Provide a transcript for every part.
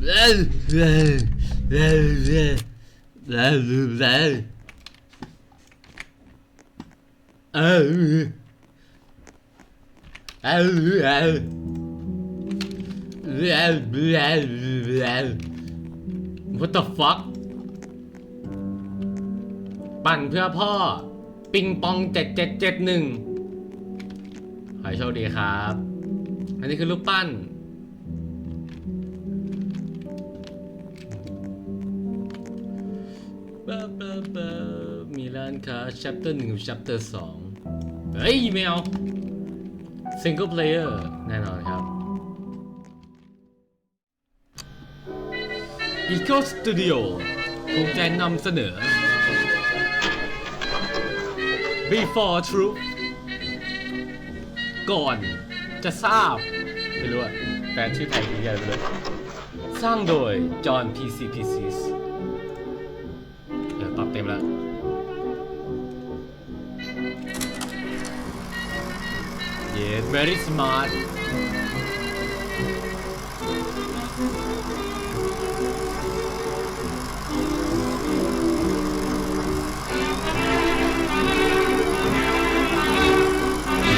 What the fuck ปั่นเพื่อพ่อ ปิงปอง7771ขอให้โชคดีครับ อันนี้คือรูปปั้น มีร้านค้า chapter 1กับ chapter 2 เฮ้ยไม่เอา single player แน่นอนครับ Eco Studio ภูมิใจนำเสนอ Before Truth ก่อนจะทราบไม่รู้อะแต่ชื่อไทยคืออะไรไปเลย สร้างโดย John PC PCs เ It's very smart.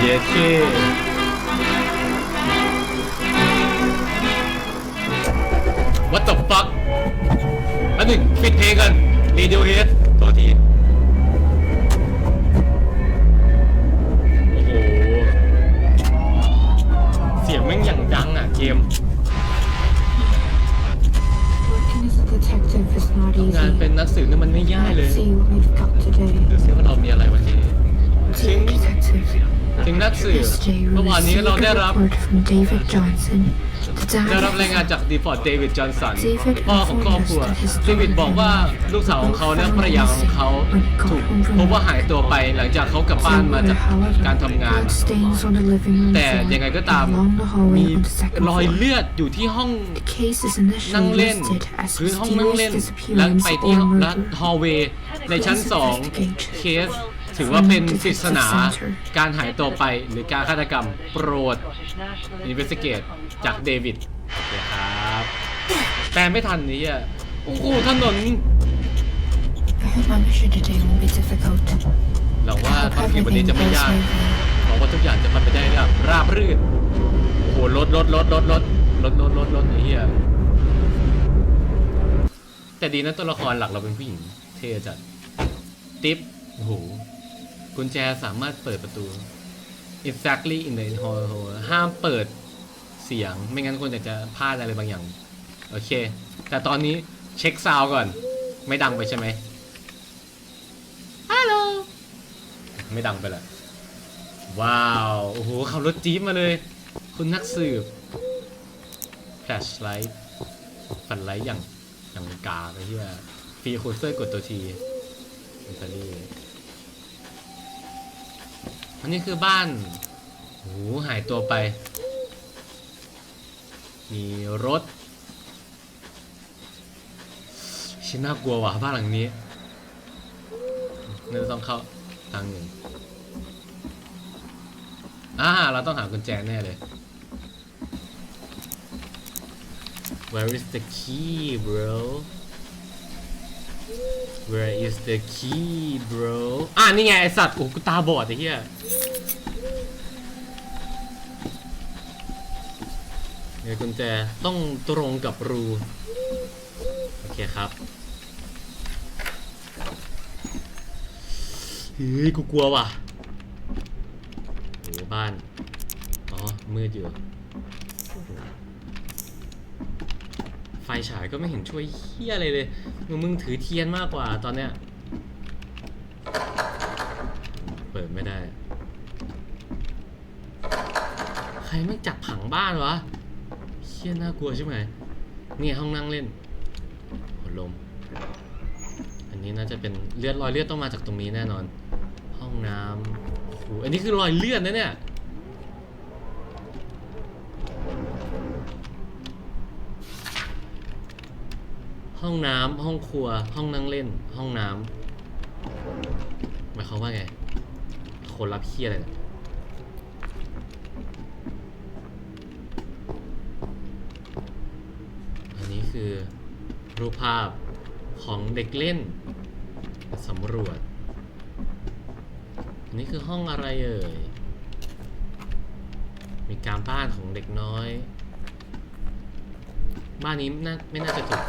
Yeah, shit. What the fuck? I think fit Hagen, Radiohead. นเป็น easy. นักสืบนี่มันไม่ง่ายเลย Let's see what we've got today. ดูซิว่าเรามีอะไรวันนี้ Dear detective, ถึงนักสืบ yesterday we เมื่อวานนี้ received เราได้ a รับ report from David Johnson. ได้รับรายงานจากดีฟอร์ดเดวิดจอห์นสันพ่อของครอบครัวเดวิดบอกว่าลูกสาวของเขาและภรรยาของเขาถูกพบว่าหายตัวไปหลังจากเขากลับบ้านมาจากการทำงาน แต่ยังไงก็ตามมีรอยเลือดอยู่ที่ห้องนั่งเล่นพื้นห้องนั่งเล่นแล้วไปที่และฮอลเวย์ในชั้น2เคส ถือว่าเป็นปริศนาการหายตัวไปหรือการฆาตกรรมโปรด Investigate จากเดวิดโอเคครับแต่ไม่ทันนี้อะโอ้โหถนน I hope my mission today won't be difficult. หวังว่า I hope ภารกิจวันนี้ everything จะไม่ goes ยาก smoothly. หวังว่าทุกอย่างจะไปได้แบบราบรื่นโอ้โหรถรถรถรถรถรถรถรถรถไอ้เหี้ยแต่ดีนะตัวละครหลักเราเป็นผู้หญิงเท่จัด ติ๊บโอ้โห กุญแจสามารถเปิดประตู exactly in the hall ห้ามเปิดเสียง ไม่งั้นคนอาจะพลาดอะไรบางอย่าง โอเค แต่ตอนนี้เช็คซาวก่อน ไม่ดังไปใช่ไหมฮัลโหลไม่ดังไปละว้าว โอ้โหขับรถจี๊ปมาเลย คุณนักสืบแฟลชไลท์ฟันไลท์อย่างอย่างกาไปที่ว่าฟีคูเซอร์กดตัวทีอิตาลี อันนี้คือบ้านโหหายตัวไป มีรถชิน่ากลัวว่ะบ้านหลังนี้น่าจะต้องเข้าทางหนึ่งอ่าเราต้องหากุญแจแน่เลย Where is the key bro Where is the key bro อ่านี่ไงไอสัตว์โอ้กูตาบอดไอ้เหี้ยเนี่ยกุญแจต้องตรงกับรู โอเคครับเฮ้ยกูกลัวว่ะโอ้บ้าน อ๋อ มืดอยู่ ไฟฉายก็ไม่เห็นช่วยเฮียอะไรเลยมึงมึงถือเทียนมากกว่าตอนเนี้ย เปิดไม่ได้ ใครไม่จับผังบ้านวะเฮียน่ากลัวใช่ไหมเนี่ยห้องนั่งเล่นหัดลม อันนี้น่าจะเป็นเลือดรอยเลือดต้องมาจากตรงนี้แน่นอน ห้องน้ำโอ้โหอันนี้คือรอยเลือดนะเนี่ย ห้องน้ำห้องครัว ห้องนั่งเล่น ห้องน้ำหมายความว่าไง คนรับเคียอะไรเนี่ยอันนี้คือรูปภาพของเด็กเล่นสำรวจอันนี้คือห้องอะไรเอ่ย มีการบ้านของเด็กน้อย บ้านนี้น่าไม่น่าจะถูก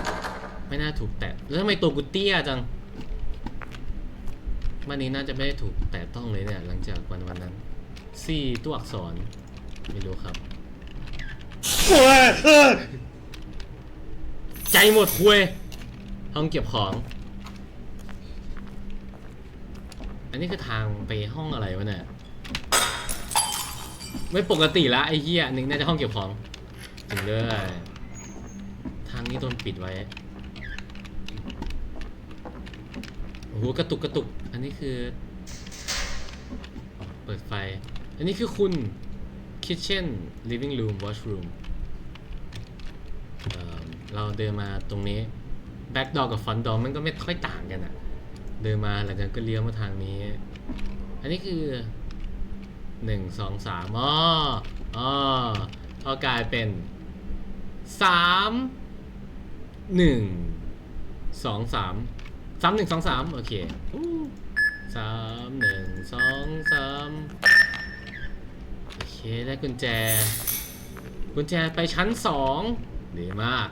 ไม่น่าถูกแตะแล้วทำไมตัวกูเตี้ยจังบ้านนี้น่าจะไม่ได้ถูกแตะต้องเลยเนี่ยหลังจากวันวันนั้นสี่ตัวอักษรไม่รู้ครับ ใจหมดคุยห้องเก็บของ อันนี้คือทางไปห้องอะไรวะเนี่ยไม่ปกติละไอ้เหี้ยหนึ่งน่าจะห้องเก็บของจริงด้วยทางนี้โดนปิดไว้ โอ้โหกระตุกกระตุก อันนี้คือ เปิดไฟ อันนี้คือคุณ kitchen living room washroom เเราเดินมาตรงนี้ back door กับ front door มันก็ไม่ค่อยต่างกันอะเดินมาหลังจากก็เลี้ยวมาทางนี้ อันนี้คือหนึ่งสองสามอ๋ออ๋อก็กลายเป็นสามหนึ่งสองสาม สามหนึ่งสองสามโอเคสามหนึ่งสองสามโอเคได้กุญแจ กุญแจไปชั้นสองดีมาก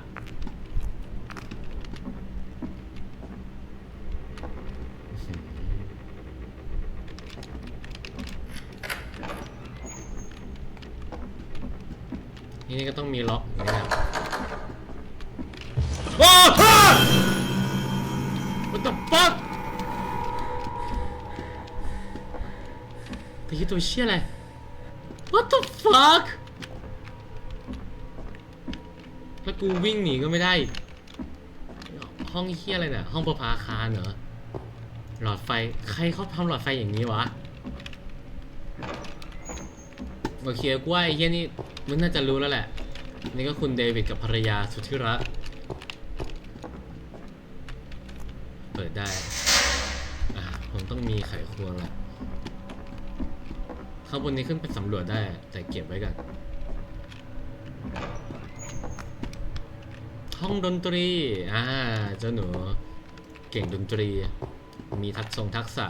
นี่ก็ต้องมีล็อกอย่างนี้ What the fuck ตีตัวเชี่ยอะไร What the fuck แล้วกูวิ่งหนีก็ไม่ได้ ห้องเฮี้ยอะไรเนี่ยห้องประภาคารเหรอ หลอดไฟ ใครเขาทำหลอดไฟอย่างนี้วะ โอเคกูว่าไอ้เฮี้ยนี่มึงน่าจะรู้แล้วแหละ นี่ก็คุณเดวิดกับภรรยาสุดที่รัก เปิดได้ อ่า ผมต้อง มีไขควงแหละข้างบนนี้ขึ้นไปสำรวจได้ แต่เก็บไว้ก่อนห้องดนตรี อ่า เจ้าหนู เก่งดนตรี มีทักษงทักษะ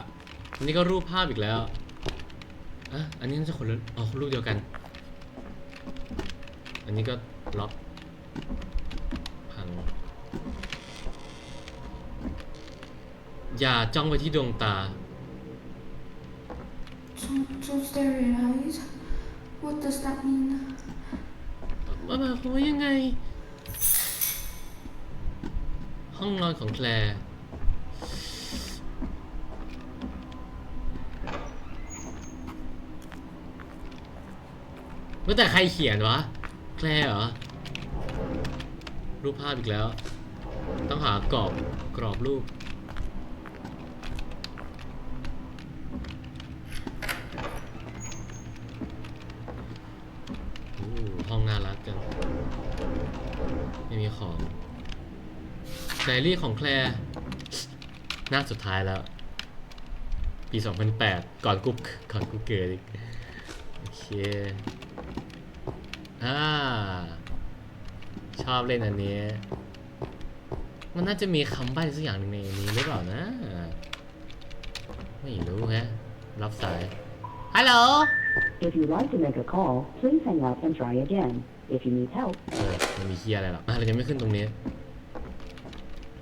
อันนี้ก็รูปภาพอีกแล้วอะอันนี้น่าจะคนละอ๋อรูปเดียวกัน อันนี้ก็ล็อกพัง อย่าจ้องไปที่ดวงตา Don't, don't stare at your eyes. What does that mean? ว่าหมายความว่ายังไง ห้องนอนของแคลร์เมื่อแต่ใครเขียนวะ แคลร์เหรอ รูปภาพอีกแล้ว ต้องหากรอบกรอบรูป โอ้ห้องน่ารักจัง ไมีของไดอารี่ของแคลร์หน้าสุดท้ายแล้ว ปี 2008 ก่อนกุ๊กก่อนกุ๊กเกิดอีกโอเคอ่าชอบเล่นอันนี้ มันน่าจะมีคำใบ้สักอย่างหนึ่งในนี้หรือเปล่านะ ไม่รู้แฮะ รับสายฮัลโหล If you'd like to make a call, please hang up and try again. If you need help, เออมันมีเฮียอะไรหรอกอะเรายังไม่ขึ้นตรงนี้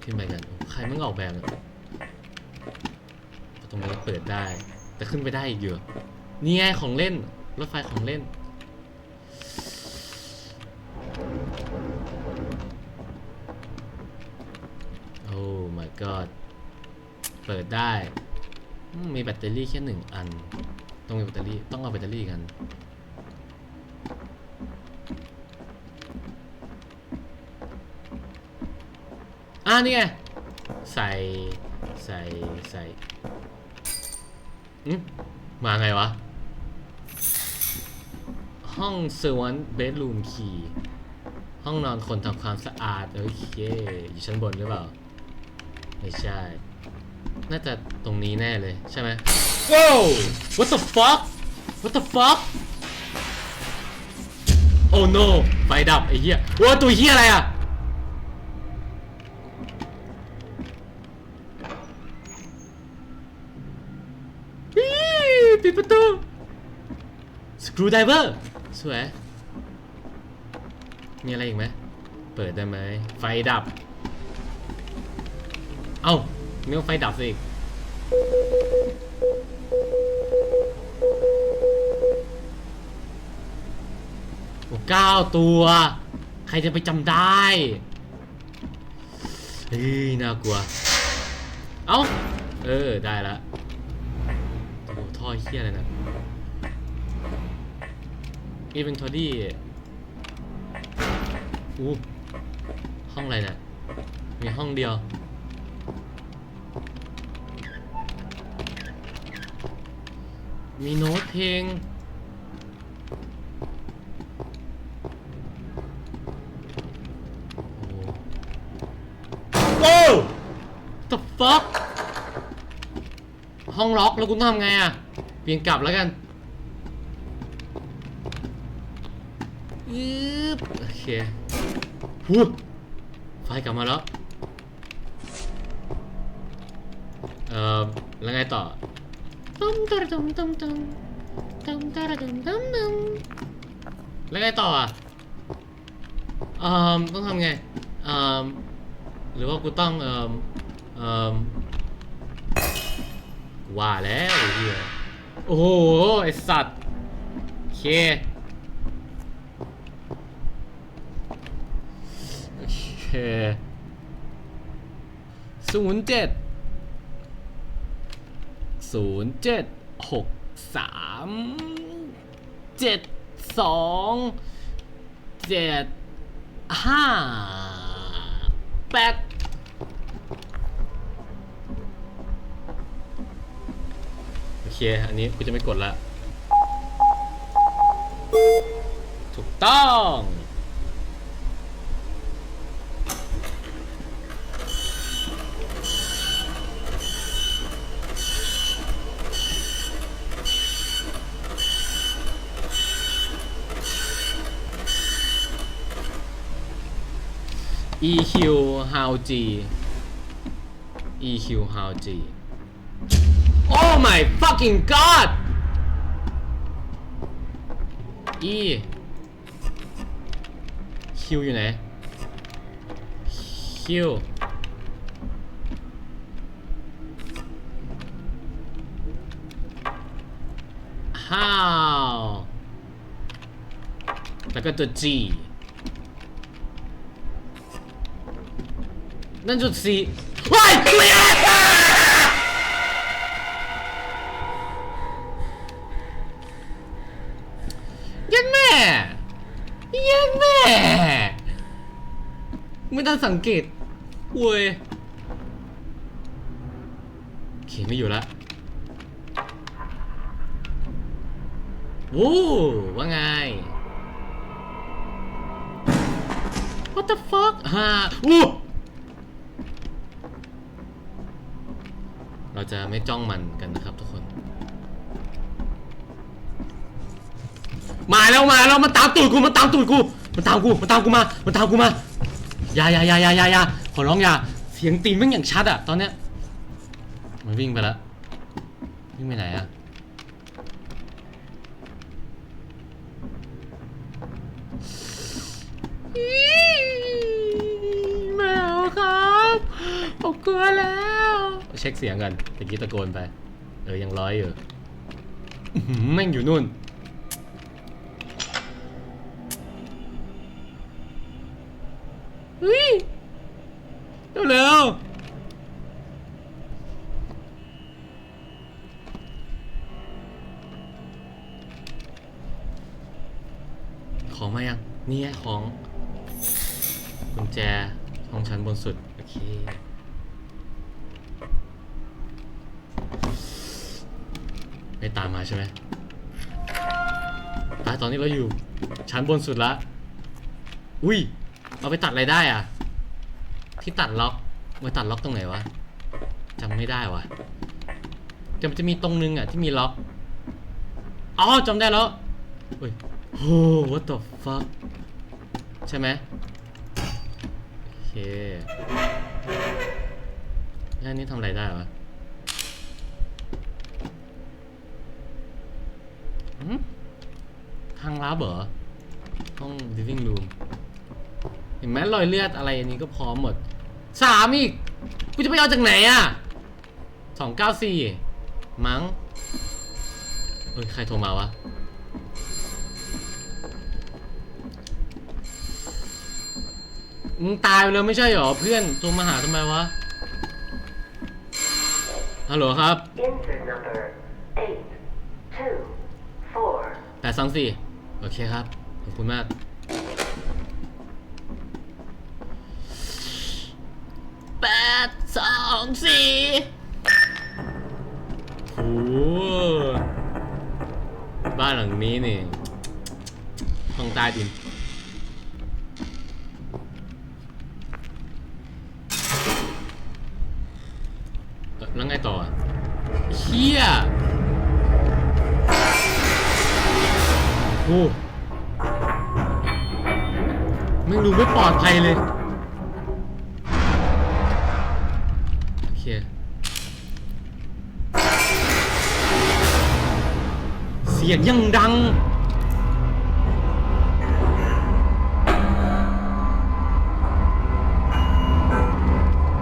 ขึ้นไปกัน ใครมันออกแบบอะตรงนี้เปิดได้ แต่ขึ้นไปได้อีกเยอะนี่ไงของเล่น รถไฟของเล่น โอ้ my god เปิดได้มมีแบตเตอรี่แค่หนึ่งอัน ต้องมีแบตเตอรี่ ต้องเอาแบตเตอรี่กัน อ่านี่ไง ใส่ใส่ใส่มาไงวะ ห้องเซอร์วันเบดรูมคีห้องนอนคนทำความสะอาด โอเค อยู่ชั้นบนหรือเปล่า ไม่ใช่ น่าจะตรงนี้แน่เลยใช่ไหมว้าว what the fuck what the fuck oh no ไฟดับไอ้เหี้ยว้าตัวเหี้ยอะไรอะ ประตู สกรู ไดเวอร์สวย มีอะไรอีกไหม เปิดได้ไหม ไฟดับ เอ้านึกว่าไฟดับสิโอ้เก้าตัว ใครจะไปจำได้เฮ้ยน่ากลัว เอ้า เออ ได้ละโอ้ท่อเฮี้ยอะไรนะ inventory อู้ห้องอะไรเนี่ย มีห้องเดียว มีโน้ตเพลง โอ้ the fuck ห้องล็อกแล้วกูต้องทำไงอะเปลี่ยนกลับแล้วกัน อืบโอเคหูไฟกลับมาแล้วเอ่อแล้วไงต่อตุ้มตะระตุ้มตุ้มตุ้มตุ้มตะระตุ้มตุ้มตุ้มแล้วไงต่ออะเอ่อต้องทำไงเอ่อหรือว่ากูต้องเอ่อเอ่อว่าแล้วไอ้เหี้ยโอ้โหไอสัตว์โอเค โอเค ศูนย์เจ็ดศูนย์เจ็ดหกสามเจ็ดสองเจ็ดห้าแปดโอเค อันนี้กูจะไม่กดละ ถูกต้อง EQ how G EQ how G Oh my fucking god E Q อยู่ไหน Q how แล้วก็ตัว G นั่นจุด C ว้ายเคลียร์ยันแม่ยันแม่ไม่ต้องสังเกตเว้ยโอเคไม่อยู่ละโอ้ว่าไง What the fuck ฮ่าอู้ เราจะไม่จ้องมันกันนะครับทุกคน มาแล้วมาแล้วมันตามตูดกูมันตามตูดกูมันตามกูมันตามกูมามันตามกูมาอย่าอย่าอย่าอย่าอย่าอย่าขอร้องอย่าเสียงตีนม่งอย่างชัดอะตอนเนี้ยมันวิ่งไปแล้ววิ่งไปไหนอะแมวครับ ผมกลัวแล้ว เช็คเสียงกันตะกี้ตะโกนไป เออยังร้อยอยู่อื้อหือแม่งอยู่นู่นเฮ้ยเร็วๆของมายังนี่ไงของกุญแจห้องชั้นบนสุด โอเค ไม่ตามมาใช่ไหมตายตอนนี้เราอยู่ ชั้นบนสุดละ อุ้ย เอาไปตัดอะไรได้อะ ที่ตัดล็อกมาตัดล็อกตรงไหนวะจำไม่ได้วะแต่มันจะมีตรงนึงอะที่มีล็อก อ๋อจำได้แล้วเฮ้ยโอ้ what the fuck ใช่ไหมโอเคแล้วอันนี้ทำอะไรได้วะางลับเหรอ ห้อง living room เห็นไหมรอยเลือดอะไรอันนี้ก็พร้อมหมดสามอีก กูจะไปเอาจากไหนอะสองเก้าสี่มั้งเฮ้ย ใครโทรมาวะ มึงตายไปแล้วไม่ใช่เหรอ เพื่อนโทรมาหาทำไมวะ ฮัลโหลครับ Insert number eight two four แปดสองสี่ โอเคครับ ขอบคุณมาก แปดสองสี่โอ้โหบ้านหลังนี้นี่ห้องใต้ดิน ปลอดภัยเลย โอเค เสียงยังดัง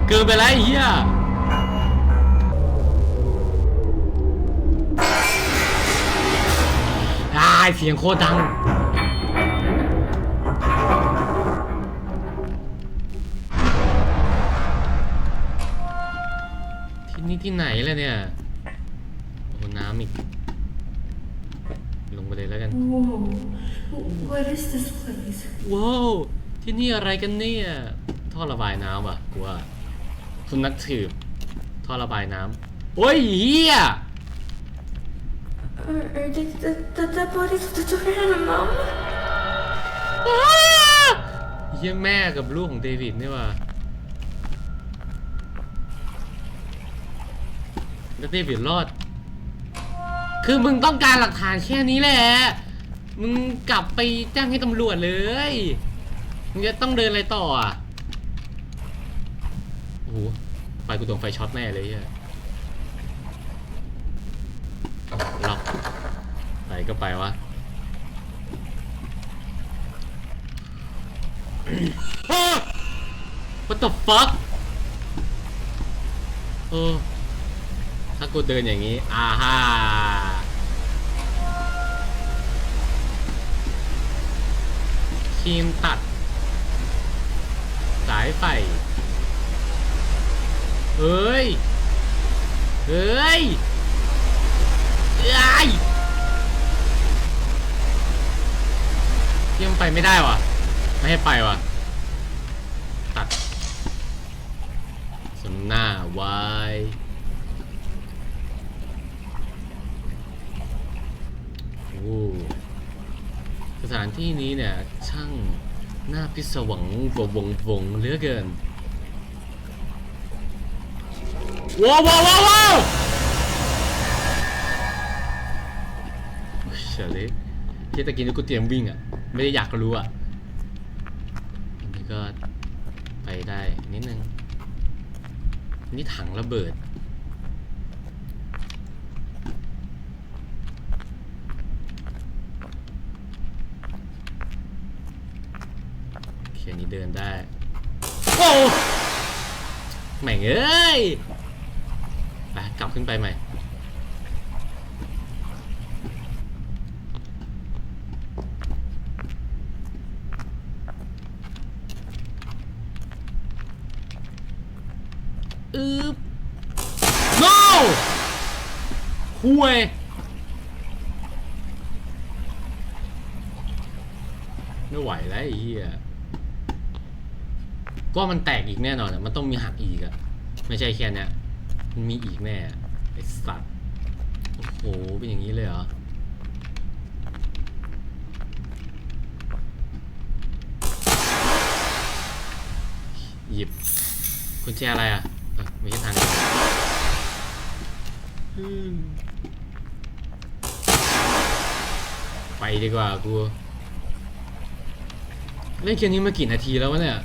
เกินไปแล้วไอ้เหี้ยอ่าเสียงโคตรดัง ที่นี่ที่ไหนล่ะเนี่ยโอ้น้ำอีก ลงไปเลยแล้วกัน Whoa. What is this place? ว้าวที่นี่อะไรกันเนี่ย ท่อระบายน้ำว่ะกูว่าคุณนักถืบท่อระบายน้ำโอ้ยเฮีย Are, are they the, the dead bodies of the daughter and the mom? เฮียแม่กับลูกของเดวิดนี่ว่ะ แล้วเดวิดรอด คือมึงต้องการหลักฐานแค่นี้แหละ มึงกลับไปแจ้งให้ตำรวจเลย มึงจะต้องเดินอะไรต่ออะโอ้โหไฟกูโดนไฟช็อตแน่เลยเฮียล็อกไปก็ไปวะ What the fuck เออ ถ้ากูเดินอย่างนี้ อ่าฮ่าครีมตัด สายไฟ เฮ้ย เฮ้ยเอ้ยยังไปไม่ได้วะไม่ให้ไปวะตัดสมหน้าวายโอ้ สถานที่นี้เนี่ยช่างน่าพิศวงกว่าวงวงเหลือเกินว้าวว้าวว้าวเฉลยที่ตะกี้นี่กูเตรียมวิ่งอะ ไม่ได้อยากรู้อะอันนี้ก็ไปได้นิดนึงนี่ถังระเบิด โอ เคอันนี้เดินได้โอ้แหม่งเอ้ยไปกลับขึ้นไปใหม่อึ๊บ no คุยไม่ไหวแล้วไอ้เหี้ย ก็มันแตกอีกแน่นอนอะมันต้องมีหักอีกอะไม่ใช่แค่เนี้ยมันมีอีกแน่ไอสัตว์โอ้โหเป็นอย่างนี้เลยเหรอหยิบกุญแจอะไรอะไม่ใช่ทางไปดีกว่ากูเล่นเกมนี้มากี่นาทีแล้ววะเนี่ย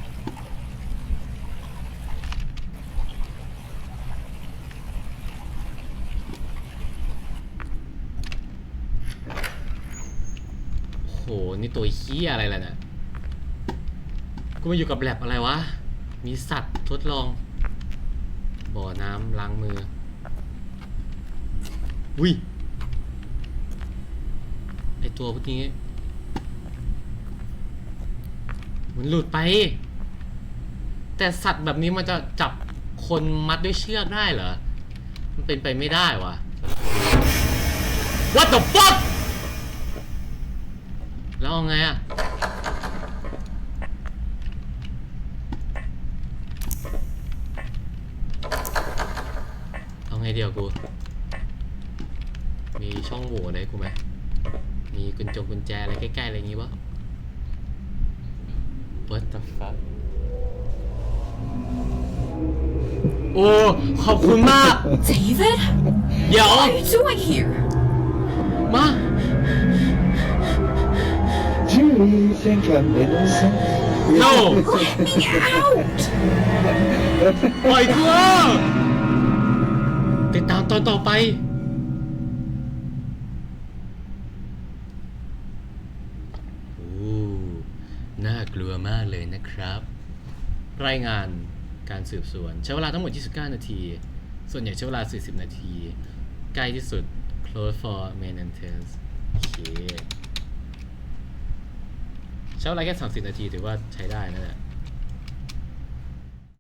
โอ้โห นี่ ตัวเฮี้ยอะไรล่ะเนี่ยกูมาอยู่กับแลบอะไรวะ มีสัตว์ทดลอง บ่อน้ำล้างมืออุ้ยไอตัวพวกนี้ มันหลุดไป แต่สัตว์แบบนี้มันจะจับคนมัดด้วยเชือกได้เหรอ มันเป็นไปไม่ได้วะ What the fuck แล้วเอาไงอะเอาไงเดียวกู มีช่องโหว่อะไรให้กูไหมมีกุญจงกุญแจอะไรใกล้ๆอะไรอย่างงี้วะ What the fuck โอ้ขอบคุณมาก David? เดี๋ยว What are you doing here? มา Do you think I'm innocent? no Let me out! ปล่อยกูติดตามตอนต่อไปโอ้น่ากลัวมากเลยนะครับ รายงานการสืบสวน ใช้เวลาทั้งหมด 29 นาที ส่วนใหญ่ใช้เวลา 40 นาที ใกล้ที่สุด close for maintenance โอเค ใช้เวลาแค่ 30 นาทีถือว่าใช้ได้นั่นแหละ